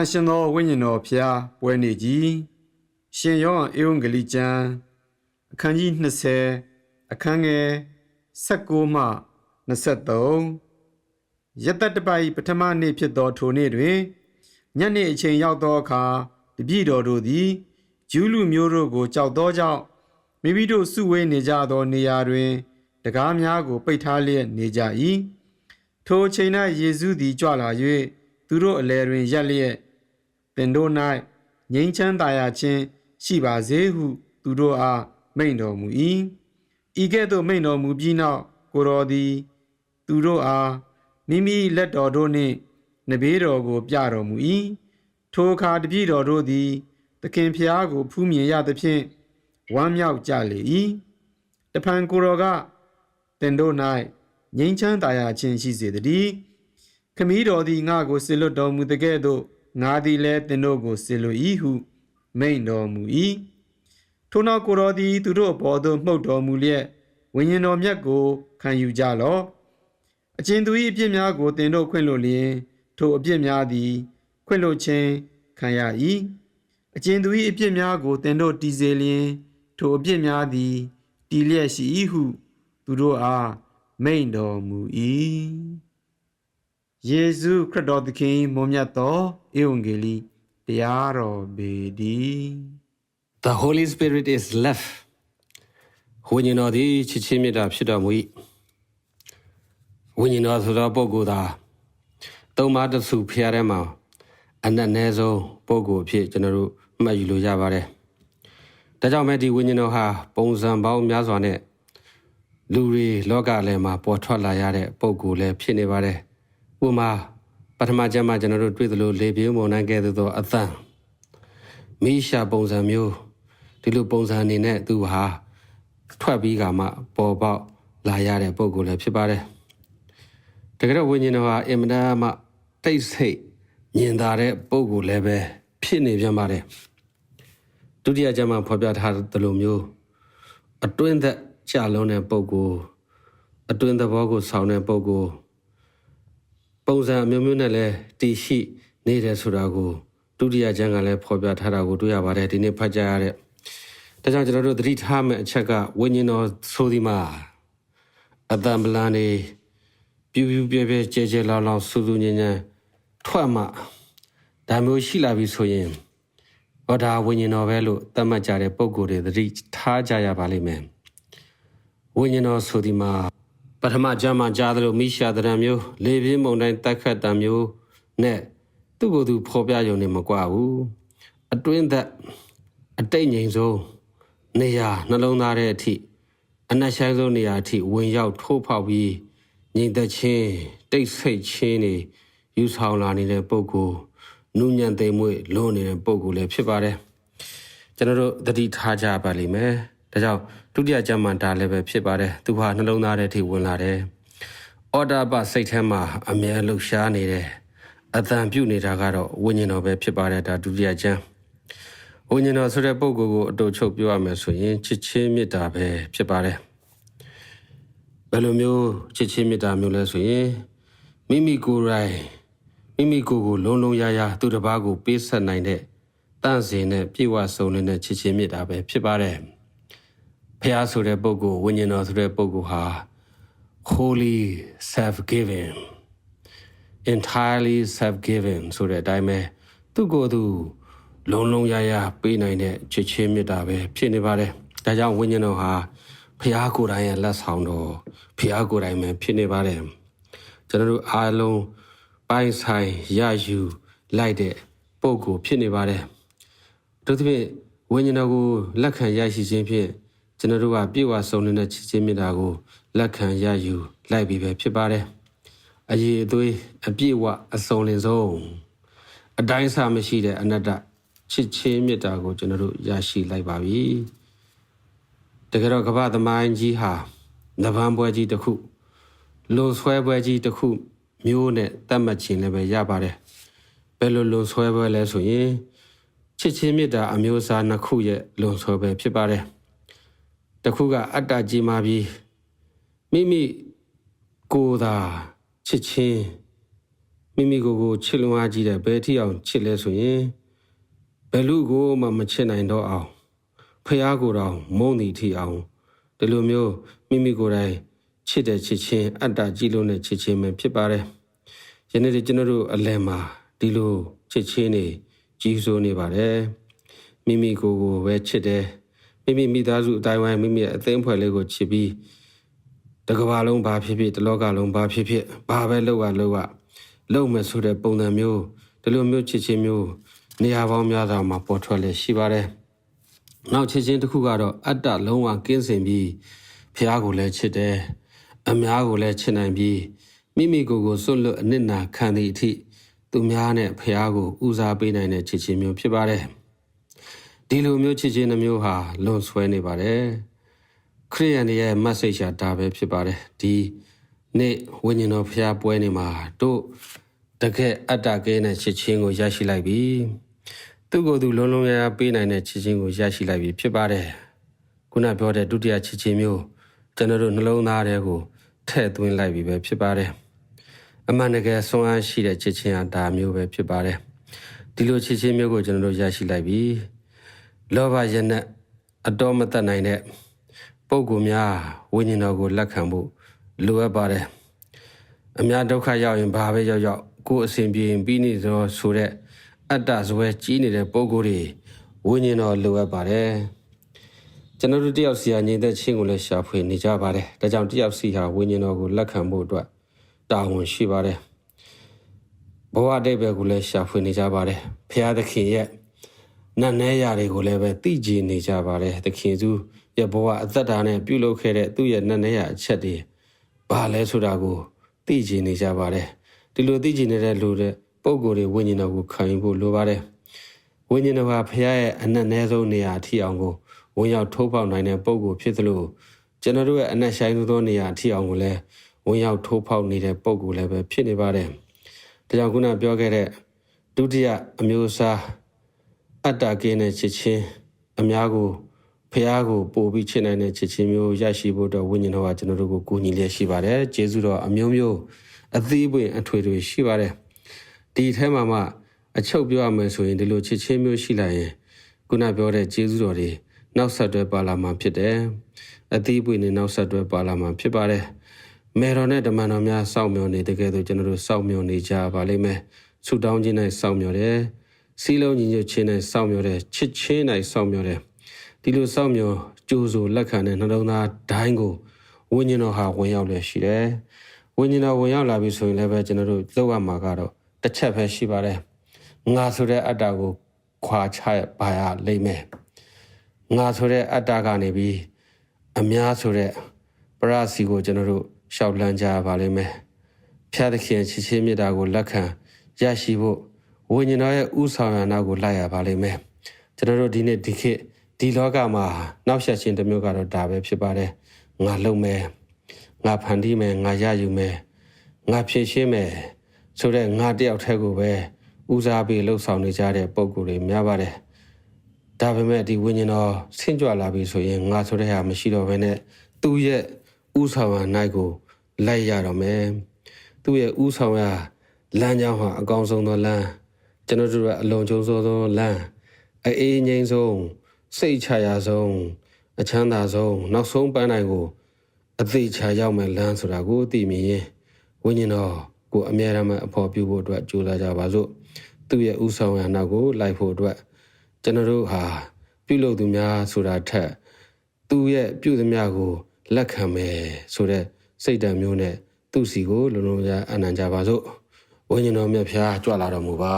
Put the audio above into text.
န်ရှင်သောဝိညာဉ်တော်ဖျားပွဲနေကြီးရှင်ယောဟန်ဧဝံဂေလိကျမ်းအခန်းကြီး20အခန်းငယ်16မှ23ယတတပိုင်ပထမနေ့ဖြစ်သောထိုနေ့တွင်ညနေအချိန်ရောက်သောအခါတပည့်တော်တို့သည်ဂျူးလူမျိုးတို့ကိုကြောက်သောကြောင့်မိမိတို့စုဝေးနေကြသောနေရာတွင်တကားများကို ပိတ်ထားလျက်နေကြ၏ထိုအချိန်၌ယေရှုသည်ကြွလာ၍သူတို့အလယ်တွင်ရက်လျက်သ င်တို့၌ငြိမ်းချမ်းသာယာခြင်းရှိပါစေဟု သူတို့အားမိန့်တော်မူ၏ဤကဲ့သို့မိန့်တော်မူပြီးနောက်ကိုတော်သည် သူတို့အားမိမိလက်တော်တို့နှင့်နဘေးတော်ကို ပြတော်မူ၏ထိုအခါတပည့်တော်တို့သည် သခင်ဖျားကိုဖူးမြင်ရသဖြင့်ဝမ်းမြောက်ကြလေ၏တဖန်ကိုတော်ကတင်တို့၌ငြိမ်းချမ်းသာယာခြင်းရှိစေတည်းခမည်းတော်သည်ငါကိုစေလွတ်တော်မူတကဲ့သို့ ငါသည်လည်းတင်တို့ကိုစေလွတ်၏ဟုမိန့်တော်မူ၏ထိုနောက်ကိုတော်သည်သူတို့အပေါ်သို့မှုတ်တော်မူလျက်ဝိညာဉ်တော်မြတ်ကိုခံယူကြလော့အကျဉ်သူ၏အပြစ်များကိုတင်တို့ခွင့်လို့လျင် ထိုအပြစ်များသည် ခွင့်လို့ခြင်းခံရ၏အကျဉ်သူ၏အပြစ်များကိုတင်တို့တည်စေလျင် ထိုအပြစ်များသည်တည်လျက်ရှိ၏ဟု သူတို့အားမိန့်တော်မူ၏ ယေရှုခရစ်တော်သခင်မွန်မြတ်သောဧဝံဂေလိတရားတော်ပေတည်း The Holy Spirit is left ဝိညာဉ်တော်သည်ချစ်ချင်းမေတ္တာဖြစ်တော်မူ၏ဝိညာဉ်တော်ဆိုသောပုဂ္ဂိုလ်သာသုံးပါးတစ်စုဖျားထဲမှာအနက်နဲဆုံးပုဂ္ဂိုလ်အဖြစ်ကျွန်တော်တို့မှတ်ယူလို့ရပါတယ်ဒါကြောင့်မဲဒီဝိညာဉ်တော်ဟာပုံစံပေါင်းများစွာနဲ့လူတွေလောကလည်းမှာပေါ်ထွက်လာရတဲ့ပုံကိုယ်လည်းဖြစ်နေပါတယ်။ ဥပမာပထမကျမ်းမှာကျွန်တော်တို့တွေ့သလိုလေပြေးမုန်တိုင်းကဲ့သို့သောအသံမိရှာပုံစံမျိုးဒီလိုပုံစံအနေနဲ့သူဟာထွက်ပြီးကမှပေါ်ပေါက်လာရတဲ့ပုံကိုယ်လည်းဖြစ်ပါတယ်။တကယ်တော့ဝိညာဉ်တော်ဟာအင်မတန်မှတိတ်ဆိတ်ညင်သာတဲ့ပုံကိုယ်လည်းပဲဖြစ်နေပြန်ပါတယ်။ဒုတိယကျမ်းမှာဖော်ပြထားသလိုမျိုးအတွင်းသက်ကြာလုံးတဲ့ပုံကိုအတွင်းသဘောကိုဆောင်းတဲ့ပုံကို ပုံစံအမျိုးမျိုးနဲ့လည်းတည်ရှိနေတယ်ဆိုတာကိုဒုတိယကျမ်းကလည်းဖော်ပြထားတာကိုတွေ့ရပါတယ်ဒီနေ့ဖတ်ကြရတဲ့ဒါကြောင့်ကျွန်တော်တို့သတိထားမယ့်အချက်ကဝိညာဉ်တော်ဆိုဒီမှာအတံပလန်နေပြူပြူပြဲပြဲကြဲကြဲလောင်လောင်စူးစူးညံ့ညံ့ထွက်မှဒါမျိုးရှိလာပြီဆိုရင်ဟောဒါဝိညာဉ်တော်ပဲလို့သတ်မှတ်ကြတဲ့ပုံကိုယ်တွေသတိထားကြရပါလိမ့်မယ်ဝိညာဉ်တော်ဆိုဒီမှာ ပထမကျမ်းမှာကြားသလိုမိရှာတရံမျိုးလေပြင်းမုန်တိုင်းတက်ခတ်တံမျိုးနဲ့သူ့ကိုယ်သူဖော်ပြရုံနဲ့မကွာဘူးအတွင်းသက်အတိတ်ငြိမ်ဆုံးနေရာနှလုံးသားတဲ့အထိအနက်ရှိုင်းဆုံးနေရာအထိဝင်ရောက်ထိုးဖောက်ပြီးငြိမ်သက်ခြင်းတိတ်ဆိတ်ခြင်းနေယူဆောင်လာနေတဲ့ပုံကိုနုညံ့သိမ်မွေ့လွန်နေတဲ့ပုံကိုလည်းဖြစ်ပါတယ်ကျွန်တော်တို့သတိထားကြပါလိမ့်မယ် ဒါကြောင့်ဒုတိယကျမ်းမာတာလည်းပဲဖြစ်ပါတယ်သူဟာနှလုံးသားထဲထိဝင်လာတယ်အော်ဒါပစိတ်ထဲမှာအမြဲလှုပ်ရှားနေတယ်အတန်ပြုတ်နေတာကတော့ဝိညာဉ်တော်ပဲဖြစ်ပါတယ်ဒါဒုတိယကျမ်းဝိညာဉ်တော်ဆိုတဲ့ပုံကိုကိုအတူချုပ်ပြောရမယ်ဆိုရင်ချစ်ချင်းမေတ္တာပဲဖြစ်ပါတယ်ဘယ်လိုမျိုးချစ်ချင်းမေတ္တာမျိုးလဲဆိုရင်မိမိကိုယ်တိုင်မိမိကိုယ်ကိုလုံးလုံးရရသူတစ်ပါးကိုပေးဆက်နိုင်တဲ့တန့်စင်တဲ့ပြေဝဆုံးတဲ့ချစ်ချင်းမေတ္တာပဲဖြစ်ပါတယ် ဖះဆိုတဲ့ပုဂ္ဂိုလ်ဝိညာဉ်တော်ဆိုတဲ့ပုဂ္ဂိုလ်ဟာ holy self giving entirely self giving ဆိုတဲ့အတိုင်းပဲသူ့ကိုယ်သူလုံးလုံးရရပေးနိုင်တဲ့ချစ်ချင်းမေတ္တာပဲဖြစ်နေပါတယ်ဒါကြောင့်ဝိညာဉ်တော်ဟာဖះကိုယ်တိုင်ရဲ့လက်ဆောင်တော်ဖះကိုယ်တိုင်ပဲဖြစ်နေပါတယ်ကျွန်တော်တို့အားလုံးပိုင်းဆိုင်ရယူလိုက်တဲ့ပုံကိုဖြစ်နေပါတယ်တို့သဖြင့်ဝိညာဉ်တော်ကိုလက်ခံရရှိခြင်းဖြင့် ကျွန်တော်တို့ကပြေဝဆုံးနေတဲ့ချစ်ချင်းမေတ္တာကိုလက်ခံရယူလိုက်ပြီးပဲဖြစ်ပါတယ်။အရေးအသွေးအပြည့်ဝအစုံလင်ဆုံးအတိုင်းအဆမရှိတဲ့အနတ္တချစ်ချင်းမေတ္တာကိုကျွန်တော်တို့ရရှိလိုက်ပါပြီ။တကယ်တော့ကမ္ဘာသမိုင်းကြီးဟာနဗန်းပွဲကြီးတစ်ခုလွန်ဆွဲပွဲကြီးတစ်ခုမျိုးနဲ့တတ်မှတ်ခြင်းလည်းပဲရပါတယ်။ဘယ်လိုလွန်ဆွဲပွဲလဲဆိုရင်ချစ်ချင်းမေတ္တာအမျိုးအစားနှစ်ခုရဲ့လွန်ဆွဲပွဲဖြစ်ပါတယ်။ တခုကအတ္တကြီးမာပြီးမိမိကိုယ်သာချစ်ချင်းမိမိကိုယ်ကိုချစ်လွန်အားကြီးတဲ့ဘယ်ထိအောင်ချစ်လဲဆိုရင်ဘယ်လူကိုမှမချစ်နိုင်တော့အောင်ဖះကိုယ်တော်မုန်းသည်ထိအောင်ဒီလိုမျိုးမိမိကိုယ်တိုင်ချစ်တဲ့ချစ်ချင်းအတ္တကြီးလုံးတဲ့ချစ်ချင်းပဲဖြစ်ပါတယ်ယနေ့ဒီကျွန်တော်တို့အလယ်မှာဒီလိုချစ်ချင်းနေကြီးစိုးနေပါတယ်မိမိကိုယ်ကိုပဲချစ်တယ် မိမိမိသားစုအတိုင်းဝိုင်းမိမိရဲ့အသိအဖွဲ့လေးကိုချစ်ပြီးတကဘာလုံးဘာဖြစ်ဖြစ်တလောကလုံးဘာဖြစ်ဖြစ်ဘာပဲလုပ်ရလုပ်ရလုပ်မယ်ဆိုတဲ့ပုံစံမျိုးဒီလိုမျိုးချစ်ချင်းမျိုးနေရာပေါင်းများစွာမှာပေါ်ထွက်လေရှိပါတယ်နောက်ချစ်ချင်းတစ်ခုကတော့အတ္တလုံးဝကင်းစင်ပြီးဖះကိုလည်းချစ်တယ်အများကိုလည်းချစ်နိုင်ပြီးမိမိကိုယ်ကိုစွန့်လွတ်အနစ်နာခံသည့်အထိသူများနဲ့ဖះကိုဦးစားပေးနိုင်တဲ့ချစ်ချင်းမျိုးဖြစ်ပါတယ် ဒီလိုမျိုးချစ်ချင်းနှမျိုးဟာလွန်ဆွဲနေပါတယ်ခရိယန်ရဲ့ message ဟာဒါပဲဖြစ်ပါတယ်ဒီနေ့ဝိညာဉ်တော်ဖះပွဲနေမှာတို့တကယ်အတ္တကဲတဲ့ချစ်ချင်းကိုရရှိလိုက်ပြီသူ့ကိုယ်သူလုံးလုံးရရပေးနိုင်တဲ့ချစ်ချင်းကိုရရှိလိုက်ပြီဖြစ်ပါတယ်ခုနပြောတဲ့ဒုတိယချစ်ချင်းမျိုးကျွန်တော်တို့နှလုံးသားထဲကိုထည့်သွင်းလိုက်ပြီပဲဖြစ်ပါတယ်အမှန်တကယ်ဆွမ်းအားရှိတဲ့ချစ်ချင်းဟာဒါမျိုးပဲဖြစ်ပါတယ်ဒီလိုချစ်ချင်းမျိုးကိုကျွန်တော်တို့ရရှိလိုက်ပြီ လောဘရနဲ့အတော်မတတ်နိုင်တဲ့ပုံကူများဝိညာဉ်တော်ကိုလက်ခံဖို့လိုအပ်ပါတယ်အများဒုက္ခရောက်ရင်ဘာပဲရောက်ရောက်ကိုယ်အစဉ်ပြေရင်ပြီးနေသောဆိုတဲ့အတ္တဇွဲကြီးနေတဲ့ပုံကိုယ်တွေဝိညာဉ်တော်လိုအပ်ပါတယ်ကျွန်တော်တို့တယောက်စီဟာညီသက်ချင်းကိုလည်းရှာဖွေနေကြပါတယ်ဒါကြောင့်တယောက်စီဟာဝိညာဉ်တော်ကိုလက်ခံဖို့အတွက်တာဝန်ရှိပါတယ်ဘဝအတိတ်ပဲကိုလည်းရှာဖွေနေကြပါတယ်ဖရာသခင်ရဲ့ နတ်နဲရာတွေကိုလည်းပဲသိကြည်နေကြပါတယ်သခင်သူရဲ့ဘဝအသက်တာနဲ့ပြုလုပ်ခဲ့တဲ့သူ့ရဲ့နတ်နဲရာအချက်တွေဘာလဲဆိုတာကိုသိကြည်နေကြပါတယ်ဒီလိုသိကြည်နေတဲ့လူတဲ့ပုံကိုယ်တွေဝိညာဉ်တော်ကိုခံယူဖို့လိုပါတယ်ဝိညာဉ်တော်ဟာဖခင်ရဲ့အနက်နဲဆုံးနေရာအထိအောင်ကိုဝင်ရောက်ထိုးပေါက်နိုင်တဲ့ပုံကိုယ်ဖြစ်သလိုကျွန်တော်တို့ရဲ့အနက်ဆိုင်သောနေရာအထိအောင်ကိုလည်းဝင်ရောက်ထိုးပေါက်နေတဲ့ပုံကိုယ်လည်းပဲဖြစ်နေပါတယ်ဒါကြောင့်ခုနပြောခဲ့တဲ့ဒုတိယအမျိုးအစား အတ္တကင်းတဲ့ချစ်ချင်းအများကိုဖះကိုပို့ပြီးချစ်နိုင်တဲ့ချစ်ချင်းမျိုးရရှိဖို့တော့ဝိညာဉ်တော်ကကျွန်တော်တို့ကိုကူညီလျက်ရှိပါတယ်။ကျေးဇူးတော်အမျိုးမျိုးအသီးပွင့်အထွေထွေရှိပါတယ်။ဒီထဲမှာမှအချုပ်ပြောရမယ်ဆိုရင်ဒီလိုချစ်ချင်းမျိုးရှိလာရင်ခုနပြောတဲ့ကျေးဇူးတော်တွေနောက်ဆက်တွဲပါလာမှာဖြစ်တယ်။အသီးပွင့်နဲ့နောက်ဆက်တွဲပါလာမှာဖြစ်ပါတယ်။မေတော်နဲ့ဓမ္မတော်များစောင့်မျှော်နေတကယ်တော့ကျွန်တော်တို့စောင့်မျှော်နေကြပါလိမ့်မယ်။ဆုတောင်းခြင်းနဲ့စောင့်မျှော်တယ်။ စီလုံးညီညွတ်ခြင်းနဲ့စောင့်မျှော်တယ်။ချစ်ချင်းနဲ့စောင့်မျှော်တယ်။ဒီလိုစောင့်မျှော်ကြိုးဆိုလက်ခံတဲ့နှလုံးသားဒိုင်းကိုဝိညာဉ်တော်ဟာဝင်ရောက်လျက်ရှိတယ်။ဝိညာဉ်တော်ဝင်ရောက်လာပြီဆိုရင်လည်းပဲကျွန်တော်တို့သုတ်ရမှာကတော့တစ်ချက်ပဲရှိပါတယ်။ငါဆိုတဲ့အတ္တကိုခွာချပါရလိမ့်မယ်။ငါဆိုတဲ့အတ္တကနေပြီးအများဆိုတဲ့ပရစီကိုကျွန်တော်တို့ရှောက်လန်းကြပါလိမ့်မယ်။ဖျားသခင်ချစ်ချင်းမြတ်တာကိုလက်ခံရရှိဖို့ ဝိညာဉ်တော်ရဲ့ဥဆောင်ရနာကိုလိုက်ရပါလိမ့်မယ်။ကျွန်တော်တို့ဒီနေ့ဒီခေတ်ဒီလောကမှာနောက်ဆက်ခြင်းတစ်မျိုးကတော့ဒါပဲဖြစ်ပါတယ်ငါလုံမယ်ငါဖန်တီးမယ်ငါရယူမယ်ငါဖြည့်ရှင်းမယ်ဆိုတဲ့ငါတယောက်တည်းကိုပဲဦးစားပေးလှုပ်ဆောင်နေကြတဲ့ပုံကိုယ်တွေများပါတယ်ဒါပေမဲ့ဒီဝိညာဉ်တော်ဆင့်ကြွလာပြီဆိုရင်ငါဆိုတဲ့ဟာမရှိတော့ဘဲနဲ့သူ့ရဲ့ဥဆောင်ရာနိုင်ကိုလိုက်ရတော့မယ်သူ့ရဲ့ဥဆောင်ရာလမ်းကြောင်းဟာအကောင်းဆုံးသောလမ်း ကျွန်တော်တို့ကအလုံးကျုံဆုံးသောလမ်းအေးငြိမ်းဆုံးစိတ်ချရာဆုံးအချမ်းသာဆုံးနောက်ဆုံးပန်းတိုင်ကိုအသေးချာရောက်မဲ့လမ်းဆိုတာကိုသိမြင်ရင်ဝိညာဉ်တော်ကိုအမြဲတမ်းအဖို့ပြုဖို့အတွက်ကြိုးစားကြပါစို့သူ့ရဲ့ဥဆောင်ရနောက်ကိုလိုက်ဖို့အတွက်ကျွန်တော်တို့ဟာပြုလုပ်သူများဆိုတာထက်သူ့ရဲ့ပြုသမျှကိုလက်ခံမယ်ဆိုတဲ့စိတ်ဓာတ်မျိုးနဲ့သူ့စီကိုလုံလုံရအနံ့ကြပါစို့ ဝိညာဉ်တော်မြတ်ဖျားကြွလာတော်မူပါ